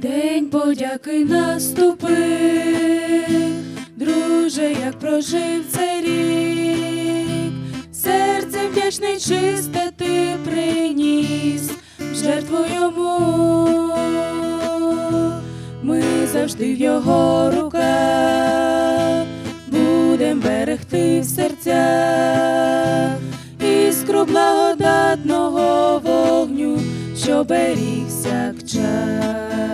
День подяки наступив, друже, як прожив цей рік, серце вдячне чисте ти приніс. Жертву йому. Ми завжди в його руках. Будем берегти в серцях іскру благодатного вогню, що берігся к час.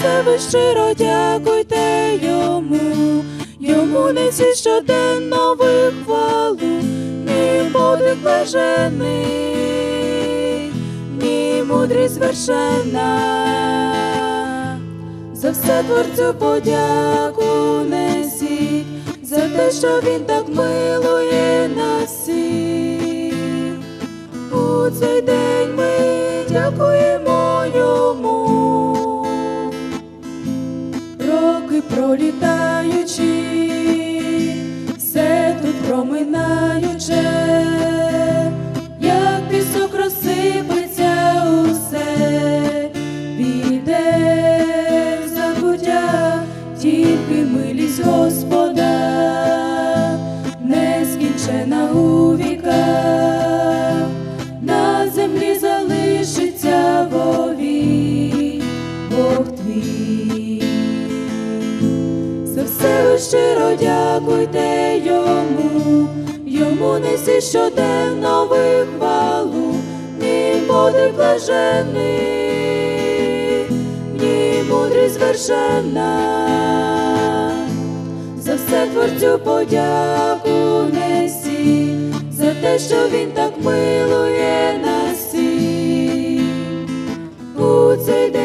Все ви щиро дякуйте йому, йому несі щоденно ви хвалу, ні подвиг блажений, ні мудрість звершена. За все творцю подяку несіть, за те, що він так милує нас всіх. У цей день пролітаючи, все щиро дякуйте йому, йому несі щоденно ви хвалу, ні подих блажений, ні мудрість звершена. За все творцю подяку несі, за те, що він так милує нас всіх. У цей день